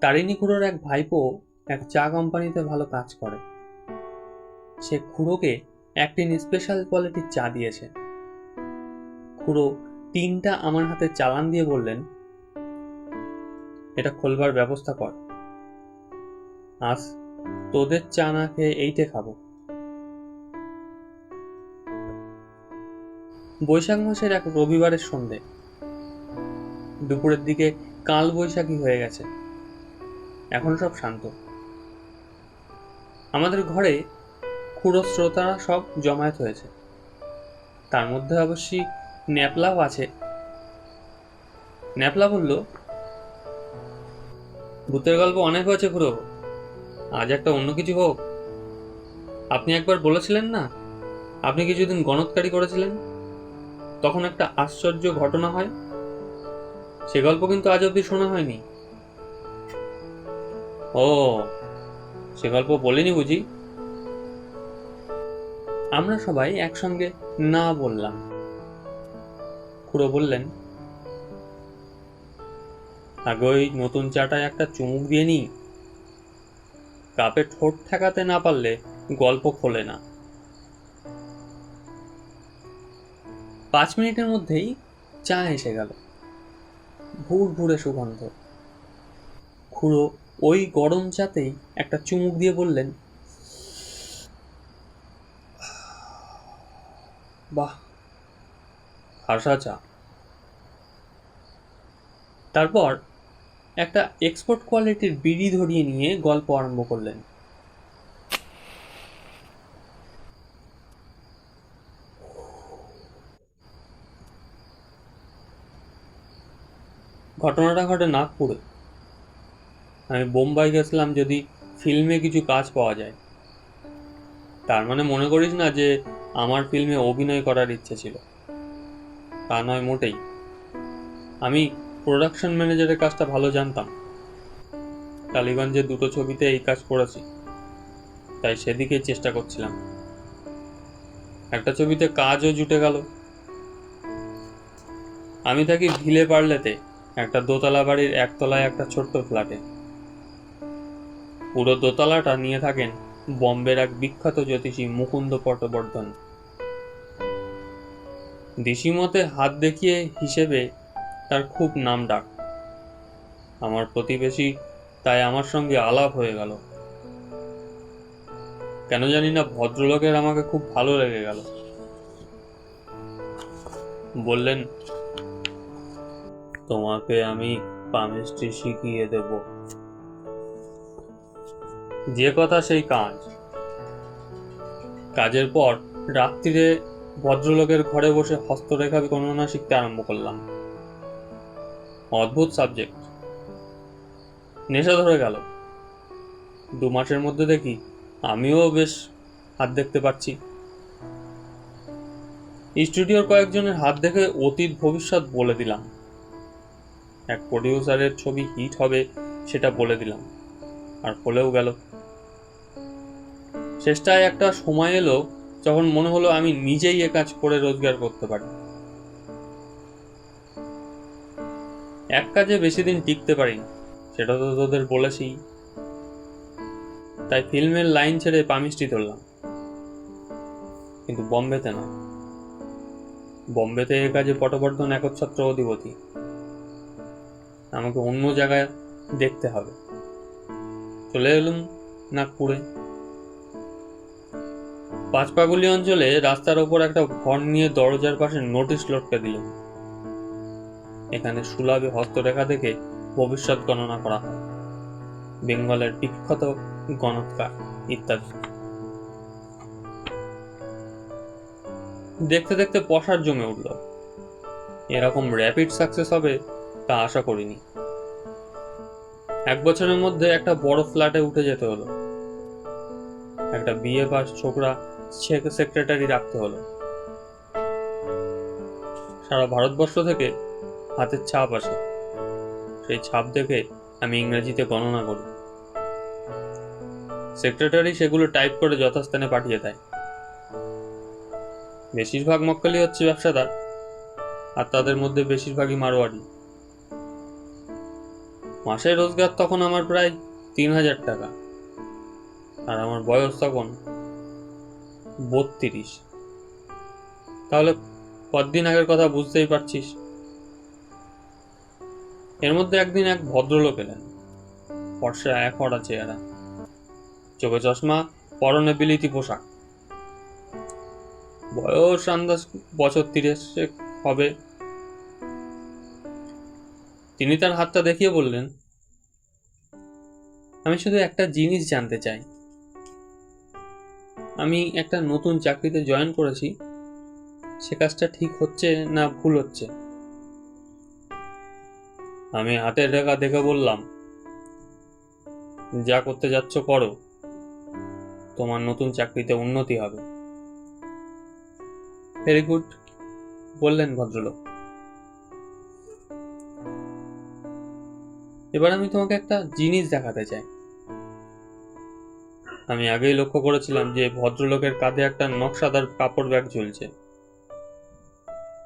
তারিণী খুড়োর এক ভাইপো এক চা কোম্পানিতে ভালো কাজ করে। সে খুড়োকে একটি স্পেশাল কোয়ালিটির চা দিয়েছে। খুড়ো তিনটা আমার হাতে চালান দিয়ে বললেন, এটা খোলবার ব্যবস্থা কর। আজ তোদের চা না খেয়ে এইটে খাব। বৈশাখ মাসের এক রবিবারের সন্ধে। দুপুরের দিকে কাল বৈশাখী হয়ে গেছে। এখন সব শান্ত। আমাদের ঘরে খুঁড়ো শ্রোতারা সব জমায়েত হয়েছে। তার মধ্যে অবশ্যই ন্যাপলাও আছে। ন্যাপলা বলল, ভূতের গল্প অনেক হয়েছে খুড়ো। আজ একটা অন্য কিছু হোক। আপনি একবার বলেছিলেন না, আপনি কিছুদিন গণৎকারী করেছিলেন? তখন একটা আশ্চর্য ঘটনা হয়। সে গল্প কিন্তু আজ অব্দি শোনা হয়নি। ও, সে গল্প বলিনি বুঝি? আমরা সবাই একসঙ্গে না বললাম। খুড়ো বললেন, আগে ওই নতুন চাটায় একটা চুমুক দিয়ে নি কাপে ঠোঁট ঠেকাতে না পারলে গল্প খোলে না। পাঁচ মিনিটের মধ্যেই চা এসে গেল। ভুর ভুরে সুগন্ধ। খুড়ো ওই গরম চাতেই একটা চুমুক দিয়ে বললেন, বাহ খাসা চা। তারপর একটা এক্সপোর্ট কোয়ালিটির বিড়ি ধরিয়ে নিয়ে গল্প আরম্ভ করলেন। ঘটনাটা ঘটে নাগপুরে। আমি বোম্বাই গেছিলাম যদি ফিল্মে কিছু কাজ পাওয়া যায়। তার মানে মনে করিস না যে আমার ফিল্মে অভিনয় করার ইচ্ছে ছিল। তা নয় মোটেই। আমি প্রোডাকশন ম্যানেজারের কাজটা ভালো জানতাম। টালিগঞ্জের দুটো ছবিতে এই কাজ করেছি। তাই সেদিকে চেষ্টা করছিলাম। একটা ছবিতে কাজও জুটে গেল। আমি থাকি ভিলে পারলেতে, একটা দোতলা বাড়ির একতলায় একটা ছোট্ট ফ্ল্যাটে। পুরো দোতলাটা নিয়ে থাকেন বম্বের এক বিখ্যাত জ্যোতিষী মুকুন্দ পটবর্ধন। দিশিমতে হাত দেখিয়ে হিসেবে তার খুব নাম ডাক। আমার প্রতিবেশী তাই আমার সঙ্গে আলাপ হয়ে গেল। কেন জানি না ভদ্রলোকের আমাকে খুব ভালো লেগে গেল। বললেন, তোমাকে আমি পামিস্ট্রি শিখিয়ে দেব। যে কথা সেই কাজ। কাজের পর রাত্রিরে ভদ্রলোকের ঘরে বসে হস্তরেখা গণনা শিখতে আরম্ভ করলাম। অদ্ভুত সাবজেক্ট নেশা ধরে গেল। দু মাসের মধ্যে দেখি আমিও বেশ হাত দেখতে পাচ্ছি। স্টুডিওর কয়েকজনের হাত দেখে অতীত ভবিষ্যৎ বলে দিলাম। এক প্রডিউসারের ছবি হিট হবে সেটা বলে দিলাম। আর হলেও গেল। শেষটায় একটা সময় এলো যখন মনে হলো আমি নিজেই এ কাজ করে রোজগার করতে পারি। এক কাজে বেশি দিন টিকতে পারিনি, সেটা তো তোদের বলেছি তাই ফিল্মের লাইন ছেড়ে পামিস্ট্রি ধরলাম। কিন্তু বম্বেতে না। বম্বেতে এ কাজে পটবর্ধন একচ্ছত্র অধিপতি। আমাকে অন্য জায়গায় দেখতে হবে। চলে এলুম নাগপুরে। পাঁচপাগুলি অঞ্চলে রাস্তার ওপর একটা ঘর নিয়ে দরজার পাশে নোটিশ লটকে দিলাম এখানে সুলাভে হস্তরেখা থেকে ভবিষ্যৎ গণনা করা হয়। বেঙ্গলের বিখ্যাত গণৎকার ইত্যাদি। দেখতে দেখতে পশার জমে উঠল। এরকম র্যাপিড সাকসেস হবে তা আশা করিনি। এক বছরের মধ্যে একটা বড় ফ্ল্যাটে উঠে যেতে হলো। একটা বিয়ে পাস ছোকরা সেক্রেটারি রাখতে হলো। সারা ভারতবর্ষ থেকে হাতের ছাপ আসে। সেই ছাপ দেখে আমি ইংরেজিতে গণনা করি। সেক্রেটারি সেগুলো টাইপ করে যথাস্থানে পাঠিয়ে দেয়। বেশিরভাগ মক্কালি হচ্ছে ব্যবসাদার, আর তাদের মধ্যে বেশিরভাগই মারোয়ারি। মাসের রোজগার তখন আমার প্রায় তিন হাজার টাকা, আর আমার বয়স তখন বত্রিশ। তাহলে কতদিন আগের কথা বুঝতেই পারছিস? এর মধ্যে একদিন এক ভদ্রলোক এলেন। ফর্সা এক হরা চেহারা। চোখে চশমা, পরনে বিলিতি পোশাক। বয়স আন্দাজ বছর তিরিশেক হবে। তিনি তার হাতটা দেখিয়ে বললেন, আমি শুধু একটা জিনিস জানতে চাই। আমি একটা নতুন চাকরিতে জয়েন করেছি। সে কাজটা ঠিক হচ্ছে না ভুল হচ্ছে? আমি হাতের রেখা দেখে বললাম, যা করতে যাচ্ছ করো। তোমার নতুন চাকরিতে উন্নতি হবে। ভেরি গুড বললেন ভদ্রলোক। এবার আমি তোমাকে একটা জিনিস দেখাতে চাই। আমি আগেই লক্ষ্য করেছিলাম যে ভদ্রলোকের কাঁধে একটা নকশাদার কাপড় ব্যাগ ঝুলছে।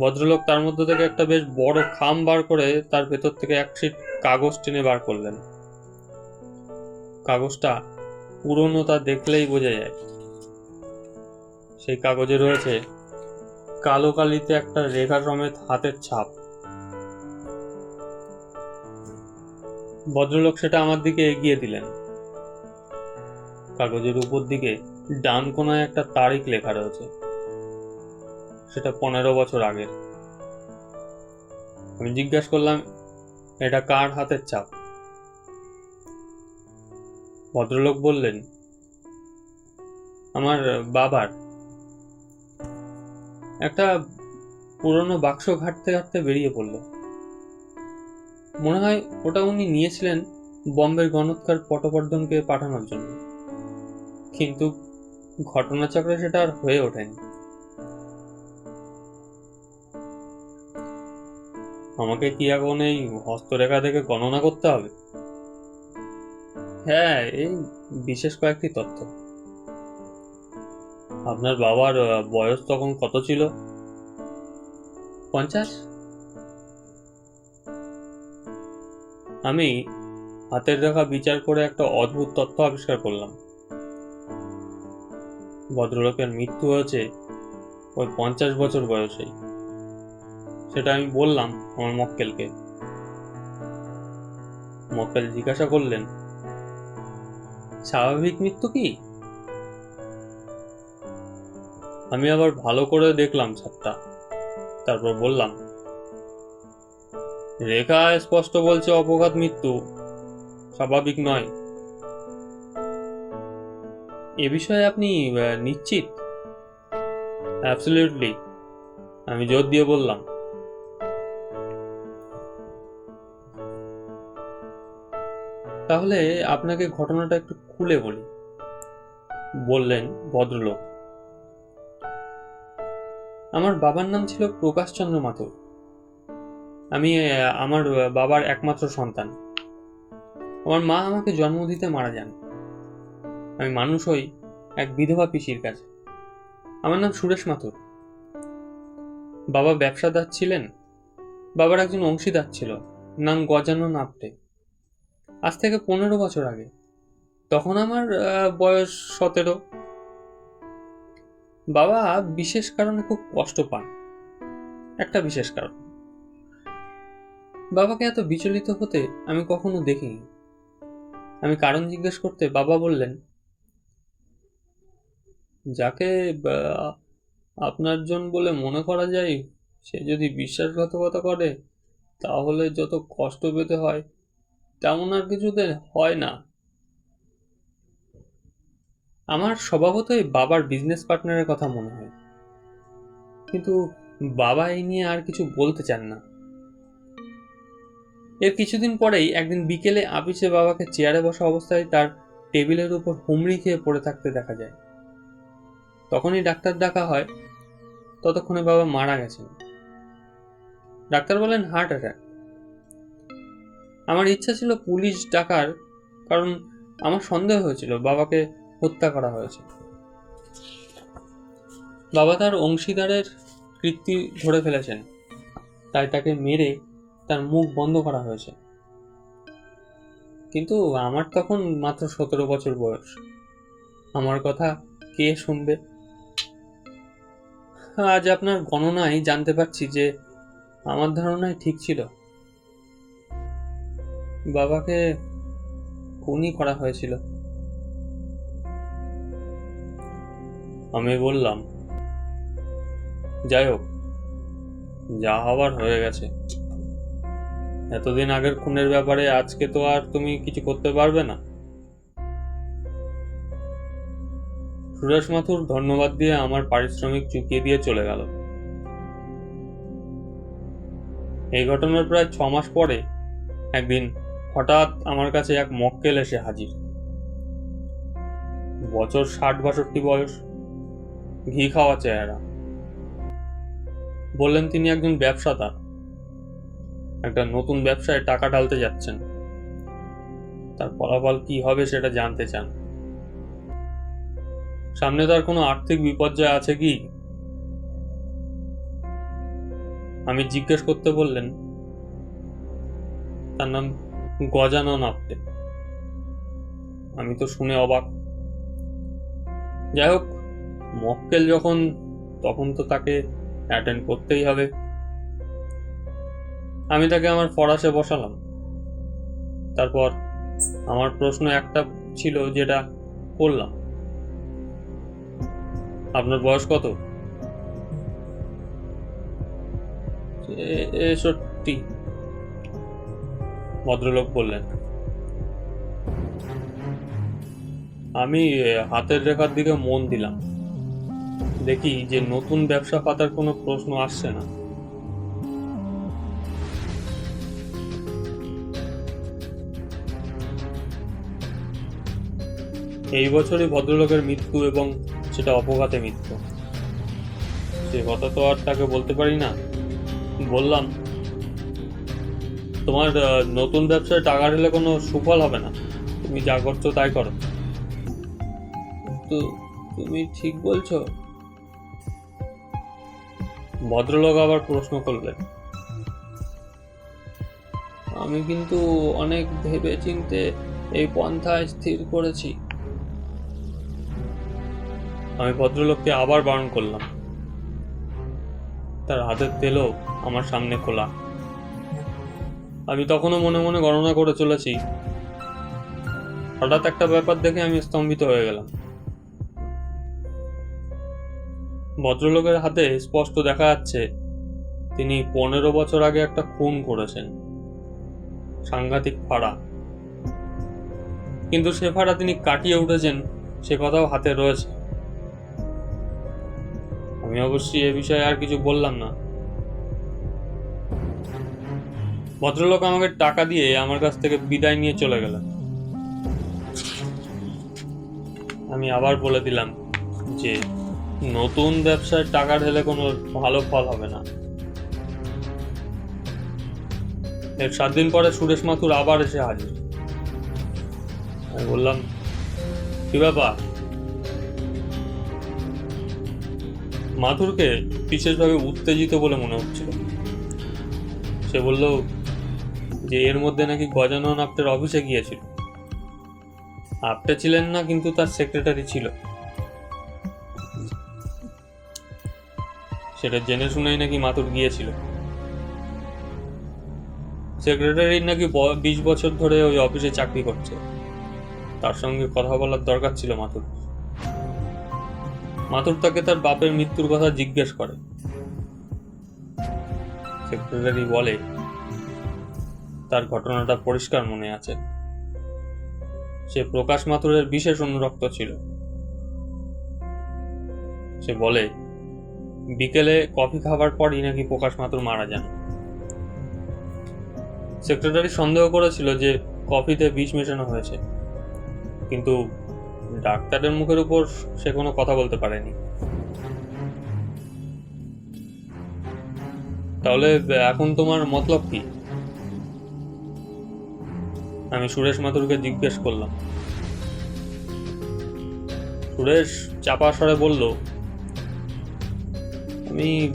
ভদ্রলোক তার মধ্যে থেকে একটা বেশ বড় খাম বার করে তার ভেতর থেকে এক শিট কাগজ টেনে বার করলেন। কাগজটা পুরনো তা দেখলেই বোঝা যায়। সেই কাগজে রয়েছে কালো কালিতে একটা রেখা সমেত হাতের ছাপ। ভদ্রলোক সেটা আমার দিকে এগিয়ে দিলেন। কাগজের উপর দিকে ডান কোনায় একটা তারিখ লেখা রয়েছে। সেটা পনেরো বছর আগের। আমি জিজ্ঞাসা করলাম, এটা কার হাতের চাপ ভদ্রলোক বললেন, আমার বাবার। একটা পুরনো বাক্স ঘাটতে ঘাটতে বেরিয়ে পড়ল। মনে হয় ওটা উনি নিয়েছিলেন বম্বের গণৎকার পটবর্ধনকে পাঠানোর জন্য। কিন্তু ঘটনাচক্রে সেটা আর হয়ে ওঠেনি। আমাকে কি এখন এই হস্তরেখা থেকে গণনা করতে হবে? হ্যাঁ এই বিশেষ কয়েকটি তথ্য। আপনার বাবার বয়স তখন কত ছিল? পঞ্চাশ? আমি হাতের রেখা বিচার করে একটা অদ্ভুত তথ্য আবিষ্কার করলাম। ভদ্রলোকের মৃত্যু হয়েছে ওই পঞ্চাশ বছর বয়সেই। সেটা আমি বললাম আমার মক্কেলকে। মক্কেল জিজ্ঞাসা করলেন, স্বাভাবিক মৃত্যু কি? আমি আবার ভালো করে দেখলাম ছাদটা। তারপর বললাম, রেখা স্পষ্ট বলছে অপঘাত মৃত্যু স্বাভাবিক নয়। এ বিষয়ে আপনি নিশ্চিত? অ্যাবসলিউটলি আমি জোর দিয়ে বললাম। তাহলে আপনাকে ঘটনাটা একটু খুলে বলি। বললেন ভদ্রলোক। আমার বাবার নাম ছিল প্রকাশচন্দ্র মাথুর। আমি আমার বাবার একমাত্র সন্তান। আমার মা আমাকে জন্ম দিতে মারা যান। আমি মানুষ হই এক বিধবা পিসির কাছে। আমার নাম সুরেশ মাথুর। বাবা ব্যবসাদার ছিলেন, বাবার একজন অংশীদার ছিল, নাম গজানন আপ্তে আজ থেকে পনেরো বছর আগে। তখন আমার বয়স সতেরো। বাবা বিশেষ কারণে খুব কষ্ট পান। একটা বিশেষ কারণ। বাবাকে এত বিচলিত হতে আমি কখনো দেখিনি। আমি কারণ জিজ্ঞেস করতে বাবা বললেন যাকে আহ, আপনার জন বলে মনে করা যায় সে যদি বিশ্বাসঘাতকতা করে তাহলে যত কষ্ট পেতে হয় তেমন আর কিছুতে হয় না। আমার স্বভাবতই বাবার বিজনেস পার্টনারের কথা মনে হয়। কিন্তু বাবা এই নিয়ে আর কিছু বলতে চান না। এর কিছুদিন পরেই একদিন বিকেলে আপিসে বাবাকে চেয়ারে বসা অবস্থায় তার টেবিলের উপর হুমড়ি খেয়ে পড়ে থাকতে দেখা যায়। তখনই ডাক্তার ডাকা হয়, ততক্ষণে বাবা মারা গেছেন। ডাক্তার বলেন হার্ট অ্যাটাক। আমার ইচ্ছা ছিল পুলিশ ডাকার, কারণ আমার সন্দেহ হয়েছিল বাবাকে হত্যা করা হয়েছে। বাবা তার অংশীদারের কৃত্তি ধরে ফেলেছেন, তাই তাকে মেরে তার মুখ বন্ধ করা হয়েছে। কিন্তু আমার তখন মাত্র সতেরো বছর বয়স। আমার কথা কে শুনবে? আজ আপনার গণনায় জানতে পারছি যে আমার ধারণাই ঠিক ছিল। বাবাকে খুনই করা হয়েছিল। আমি বললাম, যাই হোক, যা হওয়ার হয়ে গেছে। এতদিন আগের খুনের ব্যাপারে আজকে তো আর তুমি কিছু করতে পারবে না। সুরেশ মাথুর ধন্যবাদ দিয়ে আমার পারিশ্রমিক চুকিয়ে দিয়ে চলে গেল। এই ঘটনার প্রায় ছ মাস পরে একদিন হঠাৎ আমার কাছে এক মক্কেল এসে হাজির। বছর ষাট বাষট্টি বয়স, ঘি খাওয়া চেহারা। বললেন, তিনি একজন ব্যবসাদার। একটা নতুন ব্যবসায় টাকা ঢালতে যাচ্ছেন। তার ফলাফল কি হবে সেটা জানতে চান। সামনে তার কোনো আর্থিক বিপর্যয় আছে কি? আমি জিজ্ঞেস করতে বললেন, তার নাম গজানন আপটে আমি তো শুনে অবাক। যাই হোক, মক্কেল যখন, তখন তো তাকে অ্যাটেন্ড করতেই হবে। আমি তাকে আমার ফরাসে বসালাম। তারপর আমার প্রশ্ন একটা ছিল, যেটা করলাম। আপনার বয়স কত? সত্যি ভদ্রলোক বললেন। আমি হাতের রেখার দিকে মন দিলাম। দেখি যে নতুন ব্যবসা পাতার কোনো প্রশ্ন আসছে না। এই বছরই ভদ্রলোকের মৃত্যু এবং সেটা অপঘাতে মৃত্যু। সে কথা তো আর তাকে বলতে পারি না। বললাম, তোমার নতুন ব্যবসায় টাকা ঢেলে কোনো সুফল হবে না। তুমি যা করছ তাই করো। তো তুমি ঠিক বলছো? ভদ্রলোক আবার প্রশ্ন করলেন, আমি কিন্তু অনেক ভেবে চিনতে এই পন্থায় স্থির করেছি। আমি ভদ্রলোককে আবার বারণ করলাম। তার হাতের তেলও আমার সামনে খোলা। আমি তখনও মনে মনে গণনা করে চলেছি। হঠাৎ একটা ব্যাপার দেখে আমি স্তম্ভিত হয়ে গেলাম। ভদ্রলোকের হাতে স্পষ্ট দেখা যাচ্ছে, তিনি পনেরো বছর আগে একটা খুন করেছেন। সাংঘাতিক ফাড়া। কিন্তু সে ফাড়া তিনি কাটিয়ে উঠেছেন, সে কথাও হাতে রয়েছে। আমি অবশ্যই এ বিষয়ে আর কিছু বললাম না। ভদ্রলোক আমাকে টাকা দিয়ে আমার কাছ থেকে বিদায় নিয়ে চলে গেলেন। আমি আবার বলে দিলাম যে, নতুন ব্যবসায় টাকা ঢেলে কোনো ভালো ফল হবে না। এর সাত দিন পরে সুরেশ মাথুর আবার এসে হাজির। আমি বললাম, কি ব্যাপার? মাথুরকে বিশেষভাবে উত্তেজিত বলে মনে হচ্ছিল। সে বলল যে এর মধ্যে নাকি গজানন আপ্টের অফিসে গিয়েছিল। আপ্টে ছিলেন না, কিন্তু তার সেক্রেটারি ছিল। সেটা জেনে শুনেই নাকি মাথুর গিয়েছিল। সেক্রেটারি নাকি বিশ বছর ধরে ওই অফিসে চাকরি করছে। তার সঙ্গে কথা বলার দরকার ছিল মাথুর। মাথুর তাকে তার বাপের মৃত্যুর কথা জিজ্ঞেস করে। সেক্রেটারি বলে, তার ঘটনাটা পরিষ্কার মনে আছে। সে প্রকাশ মাথুরের বিশেষ অনুরক্ত ছিল। সে বলে, বিকেলে কফি খাবার পরই নাকি প্রকাশ মাথুর মারা যান? সেক্রেটারি সন্দেহ করেছিল যে কফিতে বিষ মেশানো হয়েছে। কিন্তু ডাক্তারের মুখের উপর সে কোনো কথা বলতে পারেনি। তাহলে, এখন তোমার মতলব কি? আমি সুরেশ মাথুরকে জিজ্ঞেস করলাম। সুরেশ চাপা স্বরে বলল, আমি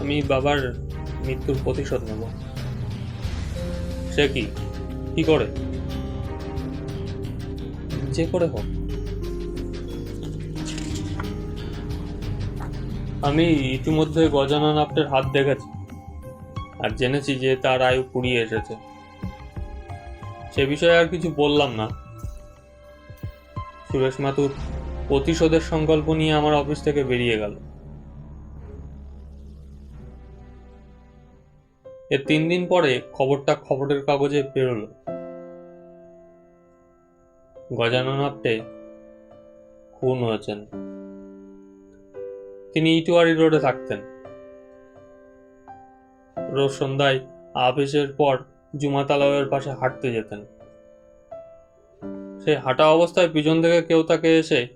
আমি বাবার মৃত্যুর প্রতিশোধ নেব। সে কি? কি করে? যে করে হোক। আমি ইতিমধ্যে গজানন আপ্টের হাত দেখেছি আর জেনেছি যে তার আয়ু ফুরিয়ে এসেছে। সে বিষয়ে আর কিছু বললাম না। সুরেশ মাথুর প্রতিশোধের সংকল্প নিয়ে আমার অফিস থেকে বেরিয়ে গেল। এর তিন দিন পরে খবরটা খবরের কাগজে বেরোলো। গজানন আপ্টে খুন হয়েছেন। তিনি ইটুয়ারি রোডে থাকতেন। রোজ সন্ধ্যায় আপিসের পর জুমা তালাবের পাশে হাঁটতে যেতেন। সেই হাঁটা অবস্থায় পিছন থেকে কেউ তাকে এসে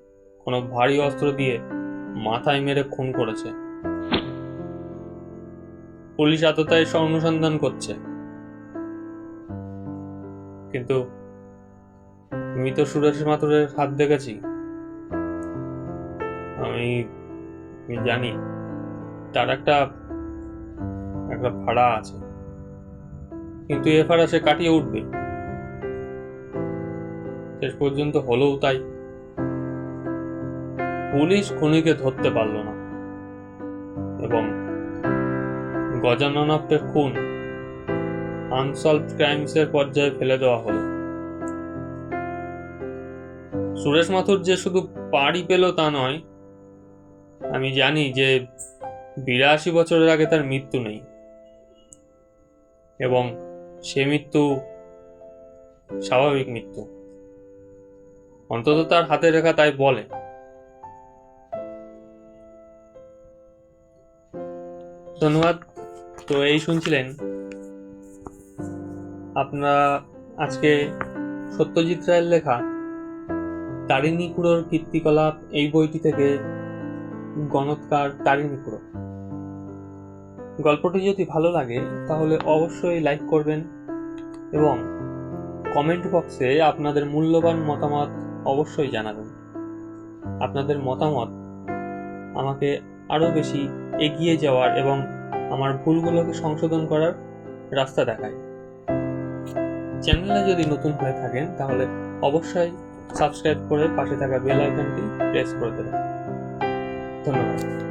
কোনো ভারী অস্ত্র দিয়ে মাথায় মেরে খুন করেছে। পুলিশ এসে অনুসন্ধান করছে। কিন্তু মৃত সুরেশ মাথুরের হাত দেখেছি। আমি আমি জানি, তার একটা একটা ভাড়া আছে। কিন্তু এ ভাড়া সে কাটিয়ে উঠবে। শেষ পর্যন্ত হলেও তাই। পুলিশ খুনিকে ধরতে পারল না। এবং গজাননাপ্টের খুন আনসলভ ক্রাইমসের পর্যায়ে ফেলে দেওয়া হলো। সুরেশ মাথুর যে শুধু পাড়ি পেল তা নয় আমি জানি যে বিরাশি বছরের আগে তার মৃত্যু নেই। এবং সে মৃত্যু স্বাভাবিক মৃত্যু। অন্তত তার হাতে রেখা তাই বলে। ধন্যবাদ। তো এই শুনছিলেন। আপনারা আজকে সত্যজিৎ রায়ের লেখা তারিণী কুড়োর কীর্তিকলাপ এই বইটি থেকে গণৎকার তারিণী কুড়ো গল্পটি যদি ভালো লাগে, তাহলে অবশ্যই লাইক করবেন এবং কমেন্ট বক্সে আপনাদের মূল্যবান মতামত অবশ্যই জানাবেন। আপনাদের মতামত আমাকে আরও বেশি এগিয়ে যাওয়ার এবং আমার ভুলগুলোকে সংশোধন করার রাস্তা দেখায়। চ্যানেলে যদি নতুন হয়ে থাকেন, তাহলে অবশ্যই সাবস্ক্রাইব করে পাশে থাকা বেল আইকনটি প্রেস করে দেবেন। ধন্যবাদ